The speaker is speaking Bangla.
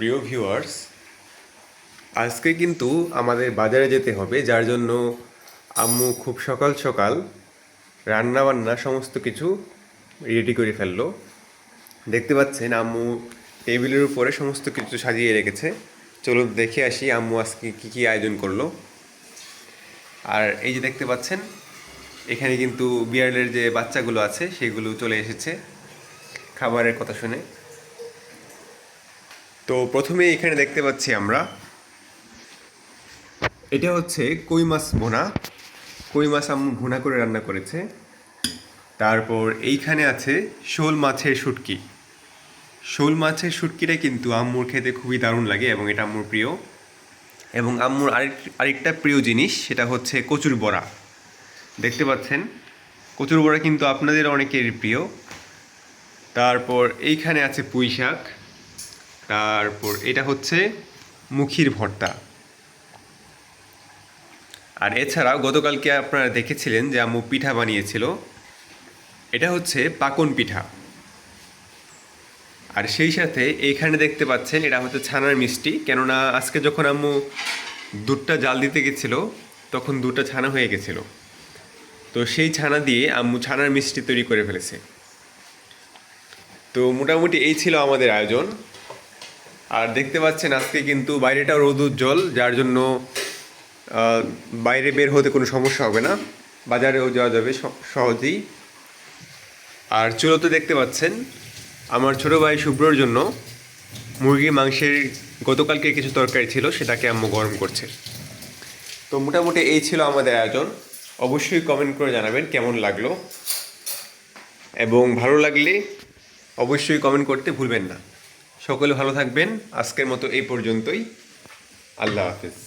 প্রিয় ভিউয়ার্স আজকে কিন্তু আমাদের বাজারে যেতে হবে, যার জন্য আম্মু খুব সকাল সকাল রান্না বান্না সমস্ত কিছু রেডি করে ফেলল। দেখতে পাচ্ছেন আম্মু টেবিলের উপরে সমস্ত কিছু সাজিয়ে রেখেছে। চলুন দেখে আসি আম্মু আজকে কী কী আয়োজন করল। আর এই যে দেখতে পাচ্ছেন, এখানে কিন্তু বিড়ালের যে বাচ্চাগুলো আছে, সেগুলো চলে এসেছে। খাবারের কথা শুনে। তো প্রথমে এখানে দেখতে পাচ্ছি আমরা, এটা হচ্ছে কই মাছ ভুনা। কই মাছ আম্মু ভুনা করে রান্না করেছে। তারপর এইখানে আছে শোল মাছের শুটকি। শোল মাছের শুটকিটা কিন্তু আম্মুর খেতে খুবই দারুণ লাগে এবং এটা আম্মুর প্রিয়। এবং আম্মুর আরেক, আরেকটা প্রিয় জিনিস সেটা হচ্ছে কচুর বড়া। দেখতে পাচ্ছেন, কচুর বড়া কিন্তু আপনাদের অনেকেরই প্রিয়। তারপর এইখানে আছে পুঁই শাক তারপর এটা হচ্ছে মুখির ভর্তা। আর এছাড়াও গতকালকে আপনারা দেখেছিলেন যে আম্মু পিঠা বানিয়েছিল। এটা হচ্ছে পাকন পিঠা। আর সেই সাথে এইখানে দেখতে পাচ্ছেন এটা হচ্ছে ছানার মিষ্টি, কেননা আজকে যখন আম্মু দুধটা জাল দিতে গেছিল, তখন দুধটা ছানা হয়ে গেছিল। তো সেই ছানা দিয়ে আম্মু ছানার মিষ্টি তৈরি করে ফেলেছে। তো মোটামুটি এই ছিল আমাদের আয়োজন। আর দেখতে পাচ্ছেন আজকে কিন্তু বাইরেটাও রোদ উজ্জ্বল, যার জন্য বাইরে বের হতে কোনো সমস্যা হবে না। বাজারেও যাওয়া যাবে সহজেই। আর চুলোতে দেখতে পাচ্ছেন, আমার ছোট ভাই শুভ্রর জন্য মুরগির মাংসের গতকালকে কিছু তরকারি ছিল, সেটাকে আম্মু গরম করছে। তো মোটামুটি এই ছিল আমাদের আয়োজন। অবশ্যই কমেন্ট করে জানাবেন কেমন লাগল। এবং ভালো লাগলে অবশ্যই কমেন্ট করতে ভুলবেন না। সকলে ভালো থাকবেন। আজকের মতো এই পর্যন্তই। আল্লাহ হাফিজ।